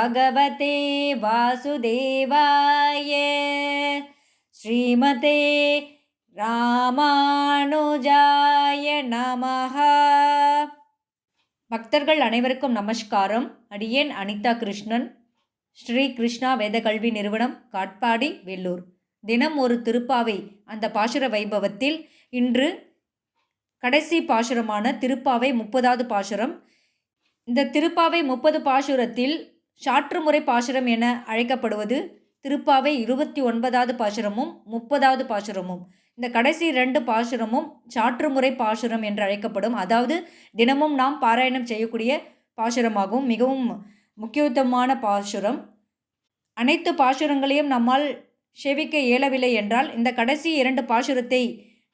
பகவதே வாசுதேவாய ஸ்ரீமதே ராமானுஜாய நமஹா பக்தர்கள் அனைவருக்கும் நமஸ்காரம். அடியேன் அனிதா கிருஷ்ணன். ஸ்ரீ கிருஷ்ணா வேத கல்வி நிறுவனம் காட்பாடி வெள்ளூர் தினம் ஒரு திருப்பாவை அந்த பாசுர வைபவத்தில் இன்று கடைசி பாசுரமான திருப்பாவை முப்பதாவது பாசுரம். இந்த திருப்பாவை முப்பது பாசுரத்தில் சாற்றுமுறை பாசுரம் என அழைக்கப்படுவது திருப்பாவை இருபத்தி ஒன்பதாவது பாசுரமும் முப்பதாவது பாசுரமும். இந்த கடைசி ரெண்டு பாசுரமும் சாற்றுமுறை பாசுரம் என்று அழைக்கப்படும். அதாவது தினமும் நாம் பாராயணம் செய்யக்கூடிய பாசுரமாகவும் மிகவும் முக்கியத்துவமான பாசுரம். அனைத்து பாசுரங்களையும் நம்மால் செவிக்க இயலவில்லை என்றால் இந்த கடைசி இரண்டு பாசுரத்தை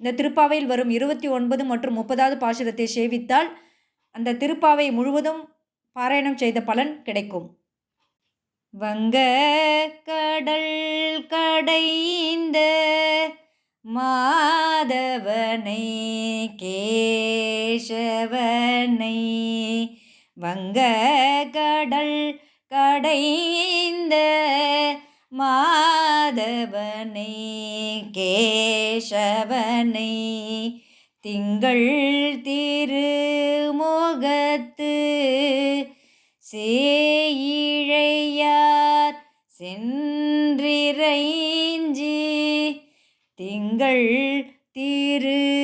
இந்த திருப்பாவையில் வரும் இருபத்தி ஒன்பது மற்றும் முப்பதாவது பாசுரத்தை சேவித்தால் அந்த திருப்பாவை முழுவதும் பாராயணம் செய்த பலன் கிடைக்கும். வங்க கடல் கடைந்த மாதவனை கேசவனை. வங்க கடல் கடைந்த மாதவனை கேசவனை. திங்கள் திருமுகத்து சே சென்றிரைஞ்சி திங்கள் திருமுகத்து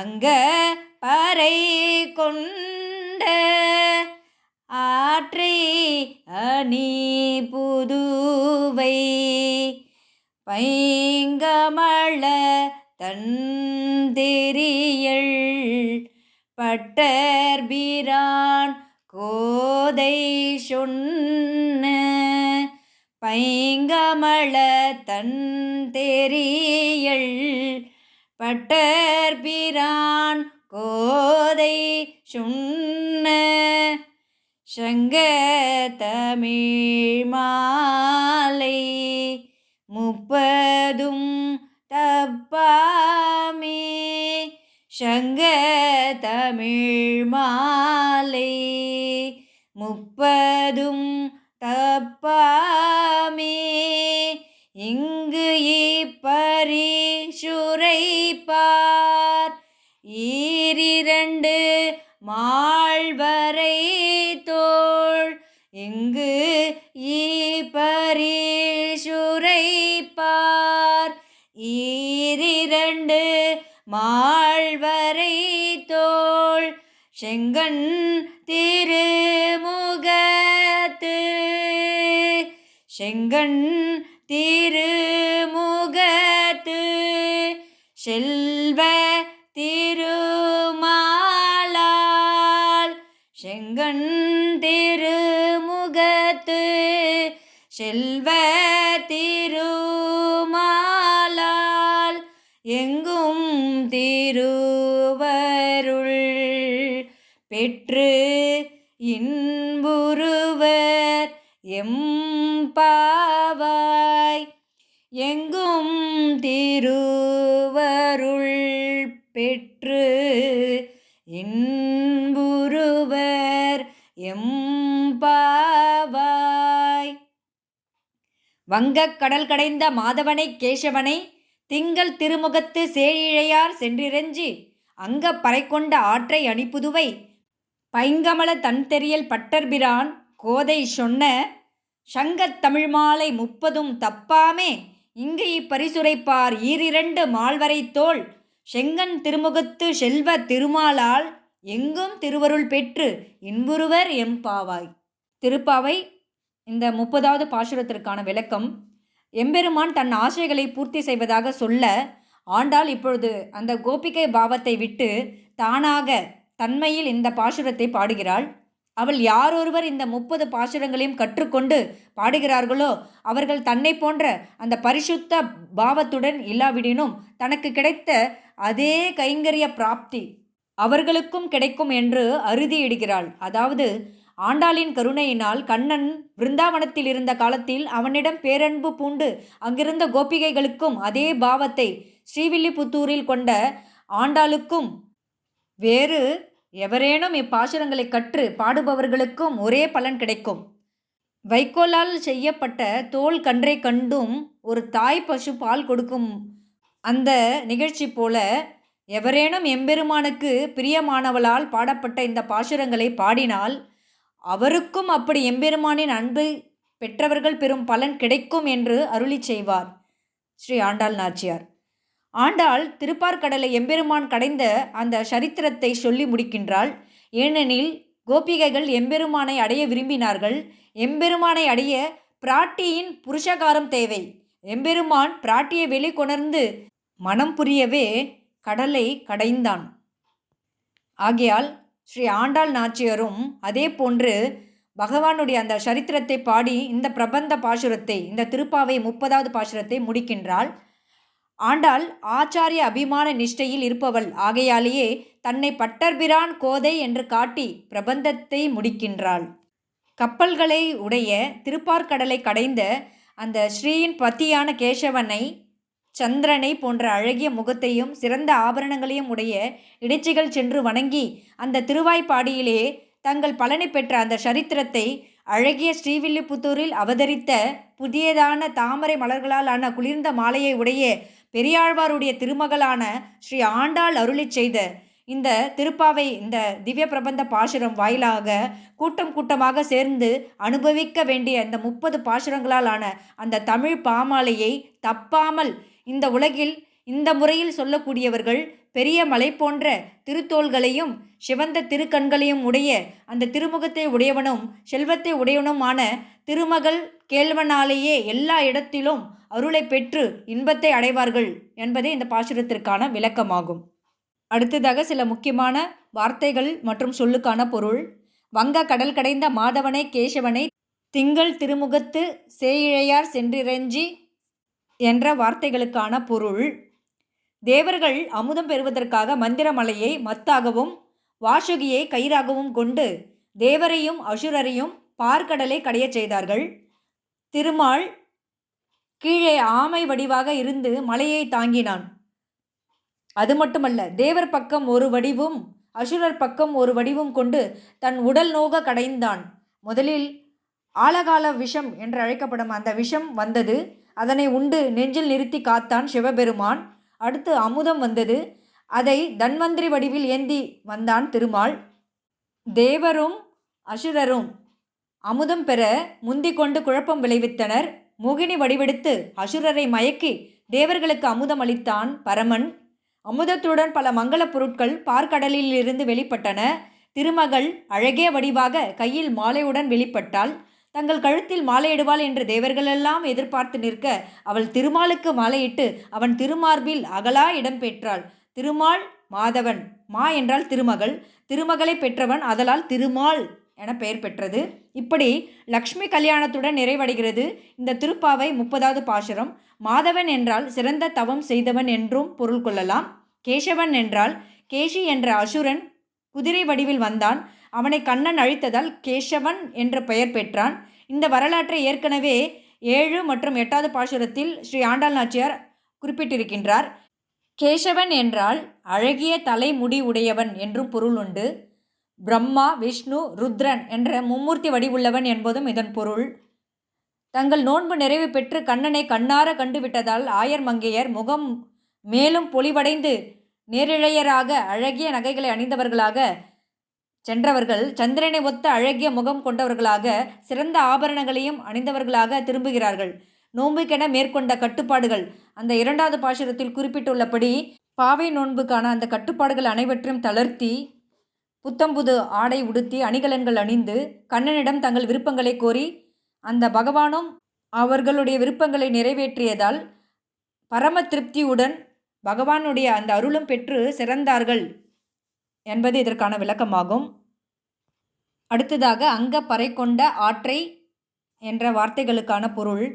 அங்க பறை கொண்ட ஆற்றை அணி புதுவை. பைங்கமள தந்தெரியள் பட்டர்பிரான் கோதை சொன்ன. பைங்கமள தந்தெரியள் பட்டர்பிரான் கோதை சொன்ன சங்க தமிழ் மாலை முப்பதும் தப்பாமே சங்க தமிழ் மா ஈரிரண்டு மாழ்வரை தோள் செங்கண் திருமுகத்து. செங்கண் திருமுகத்து. செல்வ திருமாலால் செங்கண் திருமுகத்து. செல்வ எங்கும் திருவருள் பெற்று இன்புருவர் எம்பாவாய் எங்கும் திருவருள் பெற்று இன்புருவர் எம்பாவாய் வங்கக் கடல் கடைந்த மாதவனை கேசவனை திங்கள் திருமுகத்து சேழிழையார் சென்றிரஞ்சி அங்க பறைக்கொண்ட ஆற்றை அணிப்புதுவை பைங்கமல தன்தெரியல் பட்டர்பிரான் கோதை சொன்ன சங்கத் தமிழ்மாலை முப்பதும் தப்பாமே இங்கு இப்பரிசுரைப்பார் ஈரிரண்டு மால்வரை தோல் செங்கன் திருமுகத்து செல்வ திருமாலால் எங்கும் திருவருள் பெற்று இன்புருவர் எம்பாவாய் திருப்பாவை இந்த முப்பதாவது பாசுரத்திற்கான விளக்கம் எம்பெருமான் தன் ஆசைகளை பூர்த்தி செய்வதாக சொல்ல ஆண்டாள் இப்பொழுது அந்த கோபிகை பாவத்தை விட்டு தானாக தன்மையில் இந்த பாசுரத்தை பாடுகிறாள். அவள் யாரொருவர் இந்த முப்பது பாசுரங்களையும் கற்றுக்கொண்டு பாடுகிறார்களோ அவர்கள் தன்னை போன்ற அந்த பரிசுத்த பாவத்துடன் இல்லாவிடினும் தனக்கு கிடைத்த அதே கைங்கரிய பிராப்தி அவர்களுக்கும் கிடைக்கும் என்று அறுதியிடுகிறாள். அதாவது ஆண்டாளின் கருணையினால் கண்ணன் விருந்தாவனத்தில் இருந்த காலத்தில் அவனிடம் பேரன்பு பூண்டு அங்கிருந்த கோபிகைகளுக்கும் அதே பாவத்தை ஸ்ரீவில்லிபுத்தூரில் கொண்ட ஆண்டாளுக்கும் வேறு எவரேனும் இப்பாசுரங்களை கற்று பாடுபவர்களுக்கும் ஒரே பலன் கிடைக்கும். வைக்கோலால் செய்யப்பட்ட தோல் கன்றை கண்டும் ஒரு தாய் பசு பால் கொடுக்கும் அந்த நிகழ்ச்சி போல எவரேனும் எம்பெருமானுக்கு பிரியமானவளால் பாடப்பட்ட இந்த பாசுரங்களை பாடினால் அவருக்கும் அப்படி எம்பெருமானின் அன்பை பெற்றவர்கள் பெறும் பலன் கிடைக்கும் என்று அருளி செய்வார் ஸ்ரீ ஆண்டாள் நாச்சியார். ஆண்டாள் திருப்பார்கடலை எம்பெருமான் கடைந்த அந்த சரித்திரத்தை சொல்லி முடிக்கின்றாள். ஏனெனில் கோபிகைகள் எம்பெருமானை அடைய விரும்பினார்கள். எம்பெருமானை அடைய பிராட்டியின் புருஷகாரம் தேவை. எம்பெருமான் பிராட்டியை வெளிக்கொணர்ந்து மனம் புரியவே கடலை கடைந்தான். ஆகையால் ஸ்ரீ ஆண்டாள் நாச்சியரும் அதே போன்று பகவானுடைய அந்த சரித்திரத்தை பாடி இந்த பிரபந்த பாசுரத்தை இந்த திருப்பாவை முப்பதாவது பாசுரத்தை முடிக்கின்றாள். ஆண்டாள் ஆச்சாரிய அபிமான நிஷ்டையில் இருப்பவள். ஆகையாலேயே தன்னை பட்டர்பிரான் கோதை என்று காட்டி பிரபந்தத்தை முடிக்கின்றாள். கப்பல்களை உடைய திருப்பார்கடலை கடைந்த அந்த ஸ்ரீயின் பத்தியான கேசவனை சந்திரனை போன்ற அழகிய முகத்தையும் சிறந்த ஆபரணங்களையும் உடைய இடைச்சிகள் சென்று வணங்கி அந்த திருவாய்ப்பாடியிலே தங்கள் பலனை பெற்ற அந்த சரித்திரத்தை அழகிய ஸ்ரீவில்லிபுத்தூரில் அவதரித்த புதியதான தாமரை மலர்களால் ஆன குளிர்ந்த மாலையை உடைய பெரியாழ்வாருடைய திருமகளான ஸ்ரீ ஆண்டாள் அருளிச் செய்த இந்த திருப்பாவை இந்த திவ்ய பிரபந்த பாசுரம் வாயிலாக கூட்டம் கூட்டமாக சேர்ந்து அனுபவிக்க வேண்டிய இந்த முப்பது பாசுரங்களால் ஆன அந்த தமிழ் பாமாலையை தப்பாமல் இந்த உலகில் இந்த முறையில் சொல்லக்கூடியவர்கள் பெரிய மலை போன்ற திருத்தோள்களையும் சிவந்த திருக்கண்களையும் உடைய அந்த திருமுகத்தை உடையவனும் செல்வத்தை உடையவனுமான திருமகள் கேள்வனாலேயே எல்லா இடத்திலும் அருளை பெற்று இன்பத்தை அடைவார்கள் என்பதே இந்த பாசுரத்திற்கான விளக்கமாகும். அடுத்ததாக சில முக்கியமான வார்த்தைகள் மற்றும் சொல்லுக்கான பொருள். வங்க கடல் கடைந்த மாதவனை கேசவனை திங்கள் திருமுகத்து சேயிழையார் சென்றிரஞ்சி என்ற வார்த்தைகளுக்கான பொருள். தேவர்கள் அமுதம் பெறுவதற்காக மந்திரமலையை மத்தாகவும் வாசுகியை கயிறாகவும் கொண்டு தேவரையும் அசுரரையும் பார்க்கடலை கடையச் செய்தார்கள். திருமால் கீழே ஆமை வடிவாக இருந்து மலையை தாங்கினான். அது மட்டுமல்ல தேவர் பக்கம் ஒரு வடிவும் அசுரர் பக்கம் ஒரு வடிவும் கொண்டு தன் உடல் நோக கடைந்தான். முதலில் ஆலகால விஷம் என்று அழைக்கப்படும் அந்த விஷம் வந்தது. அதனை உண்டு நெஞ்சில் நிறுத்தி காத்தான் சிவபெருமான். அடுத்து அமுதம் வந்தது. அதை தன்வந்திரி வடிவில் ஏந்தி வந்தான் திருமால். தேவரும் அசுரரும் அமுதம் பெற முந்திக் கொண்டு குழப்பம் விளைவித்தனர். மோகினி வடிவெடுத்து அசுரரை மயக்கி தேவர்களுக்கு அமுதம் அளித்தான் பரமன். அமுதத்துடன் பல மங்களப் பொருட்கள் பார்க்கடலிலிருந்து வெளிப்பட்டன. திருமகள் அழகே வடிவாக கையில் மாலையுடன் வெளிப்பட்டாள். தங்கள் கழுத்தில் மாலையிடுவாள் என்று தேவர்களெல்லாம் எதிர்பார்த்து நிற்க அவள் திருமாலுக்கு மாலையிட்டு அவன் திருமார்பில் அகலா இடம் பெற்றாள். திருமால் மாதவன். மா என்றால் திருமகள். திருமகளை பெற்றவன் அதலால் திருமால் என பெயர் பெற்றது. இப்படி லக்ஷ்மி கல்யாணத்துடன் நிறைவடைகிறது. இந்த திருப்பாவை முப்பதாவது பாசுரம். மாதவன் என்றால் சிறந்த தவம் செய்தவன் என்றும் பொருள் கொள்ளலாம். கேசவன் என்றால் கேஷி என்ற அசுரன் குதிரை வடிவில் வந்தான். அவனை கண்ணன் அழித்ததால் கேசவன் என்ற பெயர் பெற்றான். இந்த வரலாற்றை ஏற்கனவே ஏழு மற்றும் எட்டாவது பாசுரத்தில் ஸ்ரீ ஆண்டாள் நாச்சியார் குறிப்பிட்டிருக்கின்றார். கேசவன் என்றால் அழகிய தலைமுடி உடையவன் என்றும் பொருள் உண்டு. பிரம்மா விஷ்ணு ருத்ரன் என்ற மும்மூர்த்தி வடிவுள்ளவன் என்பதும் இதன் பொருள். தங்கள் நோன்பு நிறைவு பெற்று கண்ணனை கண்ணார கண்டுவிட்டதால் ஆயர் மங்கையர் முகம் மேலும் பொலிவடைந்து நேரிழையராக அழகிய நகைகளை அணிந்தவர்களாக சென்றவர்கள் சந்திரனை ஒத்த அழகிய முகம் கொண்டவர்களாக சிறந்த ஆபரணங்களையும் அணிந்தவர்களாக திரும்புகிறார்கள். நோன்புக்கென மேற்கொண்ட கட்டுப்பாடுகள். அந்த இரண்டாவது பாசுரத்தில் குறிப்பிட்டுள்ளபடி பாவை நோன்புக்கான அந்த கட்டுப்பாடுகள் அனைவற்றையும் தளர்த்தி புத்தம்புது ஆடை உடுத்தி அணிகலன்கள் அணிந்து கண்ணனிடம் தங்கள் விருப்பங்களை கோரி அந்த பகவானும் அவர்களுடைய விருப்பங்களை நிறைவேற்றியதால் பரம திருப்தியுடன் பகவானுடைய அந்த அருளும் பெற்று சிறந்தார்கள். என்பது இதற்கான விளக்கமாகும். அடுத்ததாக அங்க பறை கொண்ட ஆற்றை என்ற வார்த்தைகளுக்கான பொருள்.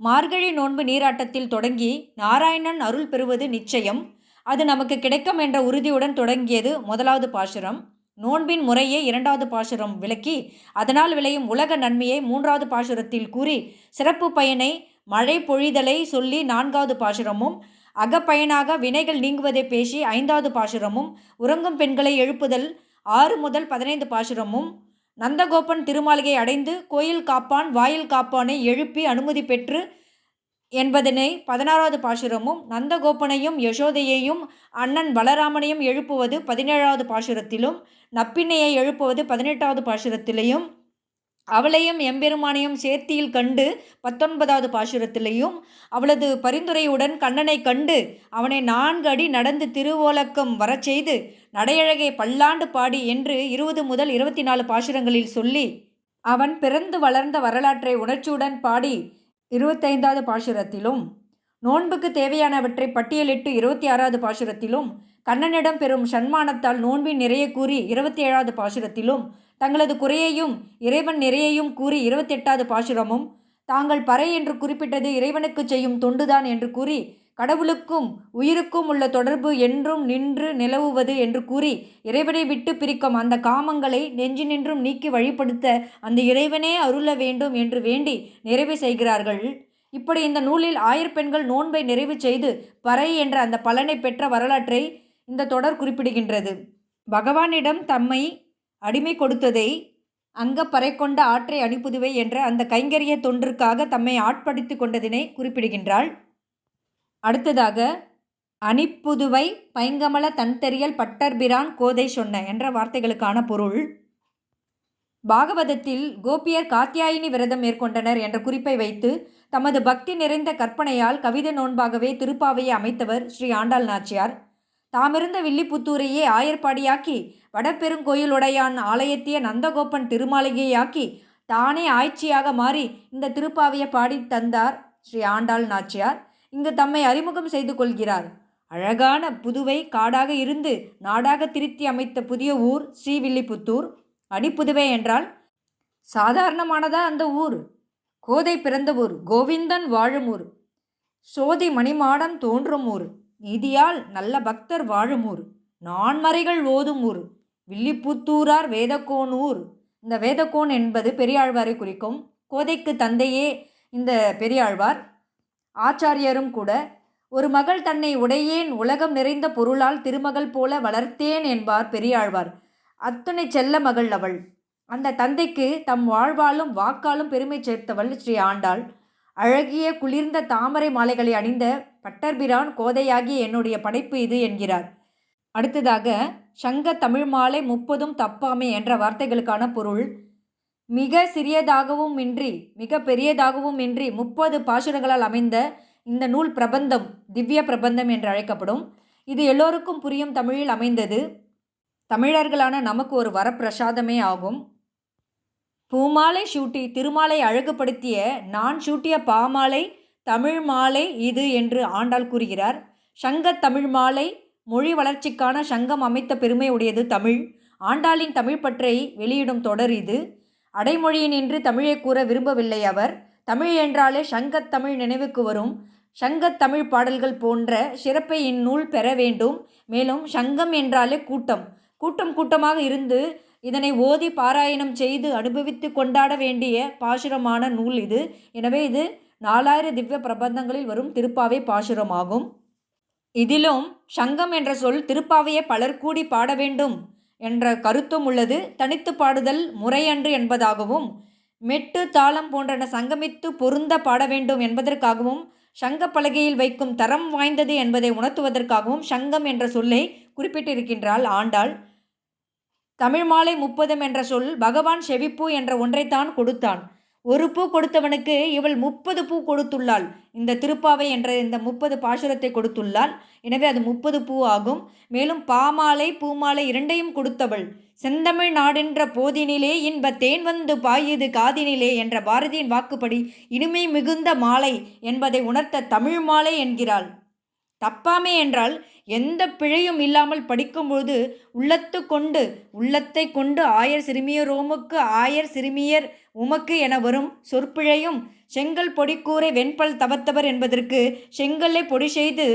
மார்கழி நோன்பு நீராட்டத்தில் தொடங்கி நாராயணன் அருள் பெறுவது நிச்சயம். அது நமக்கு கிடைக்கும் என்ற உறுதியுடன் தொடங்கியது முதலாவது பாசுரம். நோன்பின் முறையே இரண்டாவது பாசுரம் விளக்கி அதனால் விளையும் உலக நன்மையை மூன்றாவது பாசுரத்தில் கூறி சிறப்பு பயனை மழை பொழிதலை சொல்லி நான்காவது பாசுரமும் அகப்பயனாக வினைகள் நீங்குவதை பேசி ஐந்தாவது பாசுரமும் உறங்கும் பெண்களை எழுப்புதல் ஆறு முதல் பதினைந்து பாசுரமும் நந்தகோபன் திருமாளிகை அடைந்து கோயில் காப்பான் வாயில் காப்பானை எழுப்பி அனுமதி பெற்று என்பதனை பதினாறாவது பாசுரமும் நந்தகோபனையும் யசோதையையும் அண்ணன் பலராமனையும் எழுப்புவது பதினேழாவது பாசுரத்திலும் நப்பின்னையை எழுப்புவது பதினெட்டாவது பாசுரத்திலையும் அவளையும் எம்பெருமானையும் சேர்த்தியில் கண்டு பத்தொன்பதாவது பாசுரத்திலையும் அவளது பரிந்துரையுடன் கண்ணனை கண்டு அவனை நான்கு அடி நடந்து திருவோலக்கம் வரச் செய்து நடையழகை பல்லாண்டு பாடி என்று இருபது முதல் இருபத்தி நாலு பாசுரங்களில் சொல்லி அவன் பிறந்து வளர்ந்த வரலாற்றை உணர்ச்சியுடன் பாடி இருபத்தைந்தாவது பாசுரத்திலும் நோன்புக்கு தேவையானவற்றை பட்டியலிட்டு இருபத்தி ஆறாவது பாசுரத்திலும் கண்ணனிடம் பெறும் சன்மானத்தால் நோன்பின் நிறைய கூறி இருபத்தி ஏழாவது பாசுரத்திலும் தங்களது குறையையும் இறைவன் நிறையையும் கூறி இருபத்தெட்டாவது பாசுரமும் தாங்கள் பறை என்று குறிப்பிட்டது இறைவனுக்கு செய்யும் தொண்டுதான் என்று கூறி கடவுளுக்கும் உயிருக்கும் உள்ள தொடர்பு என்றும் நின்று நிலவுவது என்று கூறி இறைவனை விட்டு பிரிக்கும் அந்த காமங்களை நெஞ்சு நின்றும் நீக்கி வழிபடுத்த அந்த இறைவனே அருள வேண்டும் என்று வேண்டி நிறைவு செய்கிறார்கள். இப்படி இந்த நூலில் ஆயிரப்பெண்கள் நோன்பை நிறைவு செய்து பறை என்ற அந்த பலனை பெற்ற வரலாற்றை இந்த தொடர் குறிப்பிடுகின்றது. பகவானிடம் தம்மை அடிமை கொடுத்ததை அங்க பறை கொண்ட ஆற்றை அனுப்புதுவை என்ற அந்த கைங்கரிய தொன்றுக்காக தம்மை ஆட்படுத்தி கொண்டதினை குறிப்பிடுகின்றாள். அடுத்ததாக அணிப்புதுவை பைங்கமல தன்தெறியல் பட்டர்பிரான் கோதை சொன்ன என்ற வார்த்தைகளுக்கான பொருள். பாகவதத்தில் கோபியர் காத்தியாயினி விரதம் மேற்கொண்டனர் என்ற குறிப்பை வைத்து தமது பக்தி நிறைந்த கற்பனையால் கவிதை நோன்பாகவே திருப்பாவையை அமைத்தவர் ஸ்ரீ ஆண்டாள் நாச்சியார். தாமிருந்த வில்லிபுத்தூரையே ஆயர்பாடியாக்கி வடபெருங்கோயிலுடையான் ஆலயத்திய நந்தகோப்பன் திருமாளிகையாக்கி தானே ஆய்ச்சியாக மாறி இந்த திருப்பாவையை பாடி தந்தார் ஸ்ரீ ஆண்டாள் நாச்சியார். இங்கு தம்மை அறிமுகம் செய்து கொள்கிறார். அழகான புதுவை காடாக இருந்து நாடாக திருத்தி அமைத்த புதிய ஊர் ஸ்ரீவில்லிபுத்தூர் அடிப்புதுவை என்றால் சாதாரணமானதா அந்த ஊர்? கோதை பிறந்த ஊர் கோவிந்தன் வாழும் ஊர். சோதி மணிமாடம் தோன்றும் ஊர். நீதியால் நல்ல பக்தர் வாழும் ஊர். நான்மறைகள் ஓதும் ஊர். வில்லிப்புத்தூரார் வேதக்கோன் ஊர். இந்த வேதக்கோன் என்பது பெரியாழ்வாரை குறிக்கும் கோதைக்கு தந்தையே இந்த பெரியாழ்வார். ஆச்சாரியரும் கூட ஒரு மகள் தன்னை உடையேன் உலகம் நிறைந்த பொருளால் திருமகள் போல வளர்த்தேன் என்பார் பெரியாழ்வார். அத்துணை செல்ல மகள் அவள். அந்த தந்தைக்கு தம் வாழ்வாலும் வாக்காலும் பெருமை சேர்த்தவள் ஸ்ரீ ஆண்டாள். அழகிய குளிர்ந்த தாமரை மாலைகளை அணிந்த பட்டர்பிரான் கோதையாகிய என்னுடைய படைப்பு இது என்கிறார். அடுத்ததாக சங்க தமிழ் மாலை முப்பதும் தப்பாமே என்ற வார்த்தைகளுக்கான பொருள் மிக சிறியதாகவும் இன்றி மிக பெரியதாகவும் இன்றி முப்பது பாசுரங்களால் அமைந்த இந்த நூல் பிரபந்தம் திவ்ய பிரபந்தம் என்று அழைக்கப்படும். இது எல்லோருக்கும் புரியும் தமிழில் அமைந்தது. தமிழர்களான நமக்கு ஒரு வரப்பிரசாதமே ஆகும். பூமாலை சூட்டி திருமாலை அழகுபடுத்திய நான் சூட்டிய பாமாலை தமிழ் மாலை இது என்று ஆண்டாள் கூறுகிறார். சங்க தமிழ் மாலை மொழி வளர்ச்சிக்கான சங்கம் அமைத்த பெருமை உடையது தமிழ். ஆண்டாளின் தமிழ் பற்றை வெளியிடும் தொடர் இது. அடைமொழியினின்று தமிழை கூற விரும்பவில்லை அவர். தமிழ் என்றாலே சங்கத் தமிழ் நினைவுக்கு வரும். சங்கத்தமிழ் பாடல்கள் போன்ற சிறப்பை இந்நூல் பெற வேண்டும். மேலும் சங்கம் என்றாலே கூட்டம். கூட்டம் கூட்டமாக இருந்து இதனை ஓதி பாராயணம் செய்து அனுபவித்து கொண்டாட வேண்டிய பாசுரமான நூல் இது. எனவே இது நாலாயிர திவ்ய பிரபந்தங்களில் வரும் திருப்பாவை பாசுரமாகும். இதிலும் சங்கம் என்ற சொல் திருப்பாவையை பலர் கூடி பாட வேண்டும் என்ற கருத்தும் உள்ளது. தனித்து பாடுதல் முறையன்று என்பதாகவும் மெட்டு தாளம் போன்றன சங்கமித்து பொருந்த பாட வேண்டும் என்பதற்காகவும் சங்க பலகையில் வைக்கும் தரம் வாய்ந்தது என்பதை உணர்த்துவதற்காகவும் சங்கம் என்ற சொல்லை குறிப்பிட்டிருக்கின்றாள் ஆண்டாள். தமிழ் மாலை முப்பதும் என்ற சொல் பகவான் செவிப்பு என்ற ஒன்றைத்தான் கொடுத்தான். ஒரு பூ கொடுத்தவனுக்கு இவள் முப்பது பூ கொடுத்துள்ளாள். இந்த திருப்பாவை என்ற இந்த முப்பது பாசுரத்தை கொடுத்துள்ளாள். எனவே அது முப்பது பூ ஆகும். மேலும் பாமாலை பூமாலை இரண்டையும் கொடுத்தவள். செந்தமிழ் நாடென்ற போதினிலே இன்ப தேன் வந்து பாயுது காதினிலே என்ற பாரதியின் வாக்குப்படி இனிமை மிகுந்த மாலை என்பதை உணர்த்த தமிழ் மாலை என்கிறாள். தப்பாமே என்றால் எந்த பிழையும் இல்லாமல் படிக்கும்பொழுது உள்ளத்து கொண்டு உள்ளத்தை கொண்டு ஆயர் சிறுமியரோமுக்கு ஆயர் சிறுமியர் உமக்கு என வரும் சொற்பிழையும் செங்கல் பொடிக்கூரை வெண்பல் தவத்தவர் என்பதற்கு செங்கல்லை பொடி செய்து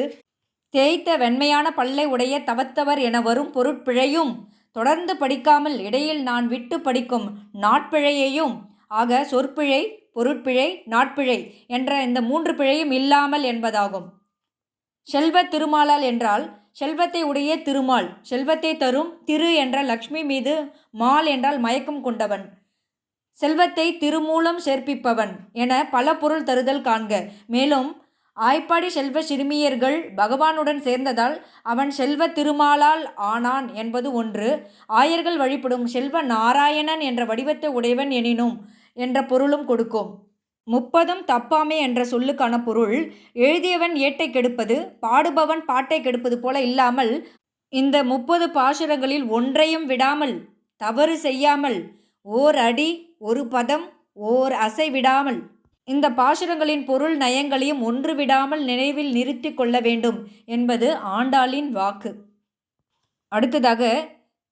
தேய்த்த வெண்மையான பல்லை உடைய தவத்தவர் என வரும் பொருட்பிழையும் தொடர்ந்து படிக்காமல் இடையில் நான் விட்டு படிக்கும் நாட்பிழையையும் ஆக சொற்பிழை பொருட்பிழை நாட்பிழை என்ற இந்த மூன்று பிழையும் இல்லாமல் என்பதாகும். செல்வ திருமாலால் என்றால் செல்வத்தை உடைய திருமால். செல்வத்தை தரும் திரு என்ற லக்ஷ்மி மீது மால் என்றால் மயக்கம் கொண்டவன். செல்வத்தை திருமூலம் சேர்ப்பிப்பவன் என பல பொருள் தருதல் காண்க. மேலும் ஆய்ப்பாடி செல்வ சிறுமியர்கள் பகவானுடன் சேர்ந்ததால் அவன் செல்வ திருமாலால் ஆனான் என்பது ஒன்று. ஆயர்கள் வழிபடும் செல்வ நாராயணன் என்ற வடிவத்தை உடையவன் எனினும் என்ற பொருளும் கொடுக்கும். முப்பதும் தப்பாமே என்ற சொல்லுக்கான பொருள். எழுதியவன் ஏட்டை கெடுப்பது பாடுபவன் பாட்டை கெடுப்பது போல இல்லாமல் இந்த முப்பது பாசுரங்களில் ஒன்றையும் விடாமல் தவறு செய்யாமல் ஓர் அடி ஒரு பதம் ஓர் அசை விடாமல் இந்த பாசுரங்களின் பொருள் நயங்களையும் ஒன்று விடாமல் நினைவில் நிறுத்தி கொள்ள வேண்டும் என்பது ஆண்டாளின் வாக்கு. அடுத்ததாக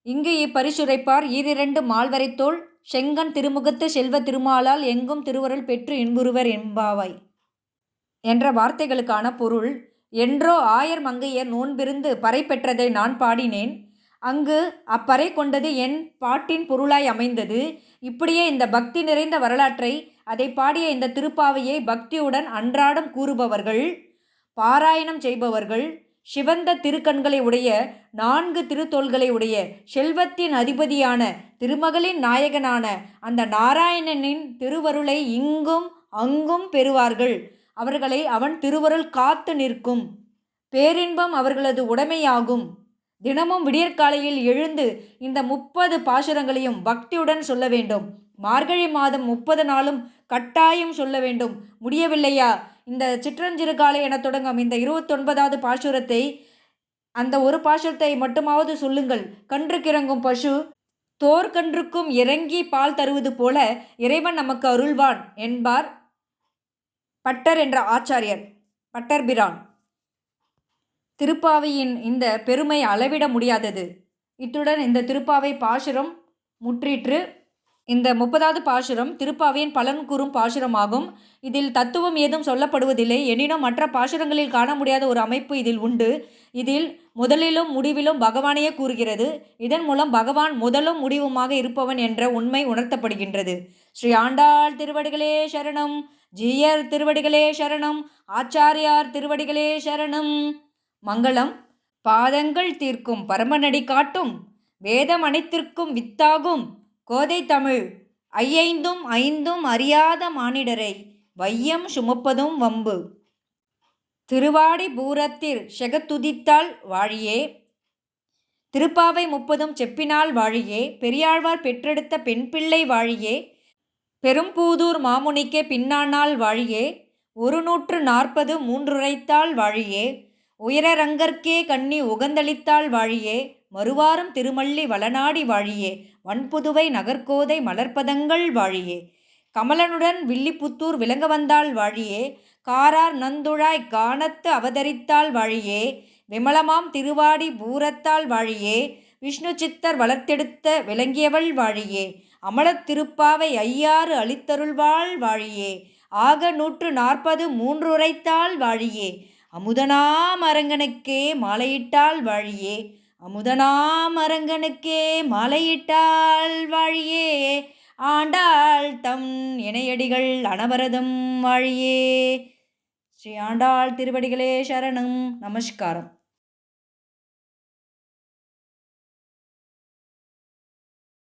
இங்கு இப்பரிசுரைப்பார் ஈரிரண்டு மால்வரைத்தோள் செங்கன் திருமுகத்து செல்வ திருமாலால் எங்கும் திருவருள் பெற்று இன்புறுவர் என்பாவாய். என்ற வார்த்தைகளுக்கான பொருள் என்றோ ஆயர் மங்கையர் நோன்பிருந்து பறை பெற்றதை நான் பாடினேன். அங்கு அப்பறை கொண்டது என் பாட்டின் பொருளாய் அமைந்தது. இப்படியே இந்த பக்தி நிறைந்த வரலாற்றை அதை பாடிய இந்த திருப்பாவையை பக்தியுடன் அன்றாடம் கூறுபவர்கள் பாராயணம் செய்பவர்கள் சிவந்த திருக்கண்களை உடைய நான்கு திருத்தோள்களை உடைய செல்வத்தின் அதிபதியான திருமகளின் நாயகனான அந்த நாராயணனின் திருவருளை இங்கும் அங்கும் பெறுவார்கள். அவர்களை அவன் திருவருள் காத்து நிற்கும். பேரின்பம் அவர்களது உடைமையாகும். தினமும் விடியற்காலையில் எழுந்து இந்த முப்பது பாசுரங்களையும் பக்தியுடன் சொல்ல வேண்டும். மார்கழி மாதம் முப்பது நாளும் கட்டாயம் சொல்ல வேண்டும். முடியவில்லையா? இந்த சிற்றஞ்சிறு காலை என தொடங்கும் இந்த இருபத்தொன்பதாவது பாசுரத்தை அந்த ஒரு பாசுரத்தை மட்டுமாவது சொல்லுங்கள். கன்றுக்கிறங்கும் பசு தோற்கன்றுக்கும் இறங்கி பால் தருவது போல இறைவன் நமக்கு அருள்வான் என்பார் பட்டர் என்ற ஆச்சாரியர் பட்டர்பிரான் திருப்பாவையின் இந்த பெருமை அளவிட முடியாதது. இத்துடன் இந்த திருப்பாவை பாசுரம் முற்றிற்று இந்த முப்பதாவது பாசுரம் திருப்பாவையின் பலன் கூறும் பாசுரமாகும். இதில் தத்துவம் ஏதும் சொல்லப்படுவதில்லை. எனினும் மற்ற பாசுரங்களில் காண முடியாத ஒரு அமைப்பு இதில் உண்டு. இதில் முதலிலும் முடிவிலும் பகவானையே கூறுகிறது. இதன் மூலம் பகவான் முதலும் முடிவுமாக இருப்பவன் என்ற உண்மை உணர்த்தப்படுகின்றது. ஸ்ரீ ஆண்டாள் திருவடிகளே சரணம். ஜீயர் திருவடிகளே சரணம். ஆச்சாரியார் திருவடிகளே சரணம். மங்களம். பாதங்கள் தீர்க்கும் பரமநடி காட்டும் வேதம் அனைத்திற்கும் வித்தாகும். கோதை தமிழ். ஐயைந்தும் ஐந்தும் அறியாத மானிடரை வையம் சுமப்பதும் வம்பு. திருவாடி பூரத்தில் செகத்துதித்தால் வாழியே. திருப்பாவை முப்பதும் செப்பினால் வாழியே. பெரியாழ்வார் பெற்றெடுத்த பெண் பிள்ளை வாழியே. பெரும்பூதூர் மாமுனிக்கே பின்னானால் வாழியே. ஒரு நூற்று நாற்பது மூன்றுரைத்தால் வாழியே. உயரரங்கற்கே கண்ணி உகந்தளித்தாள் வாழியே மறுவாரம் திருமல்லி வளநாடி வாழியே வன்புதுவை நகர்கோதை மலர்ப்பதங்கள் வாழியே. கமலனுடன் வில்லிபுத்தூர் விளங்க வந்தாள் வாழியே காரார் நந்துழாய் காணத்து அவதரித்தாள் வாழியே விமலமாம் திருவாடி பூரத்தாள் வாழியே விஷ்ணு சித்தர் வளர்த்தெடுத்த விளங்கியவள் வாழியே அமலத் திருப்பாவை ஐயாறு அளித்தருள்வாள் வாழியே ஆக நூற்று நாற்பது மூன்றுரைத்தாள் வாழியே அமுதனாம் அரங்கனுக்கே மாலையிட்டாள் வாழியே. அமுதனாம் அரங்கனுக்கே மாலையிட்டாள் வாழியே. ஆண்டாள் தம் இணையடிகள் அனவரதம் வாழியே. ஸ்ரீ ஆண்டாள் திருவடிகளே சரணம். நமஸ்காரம்.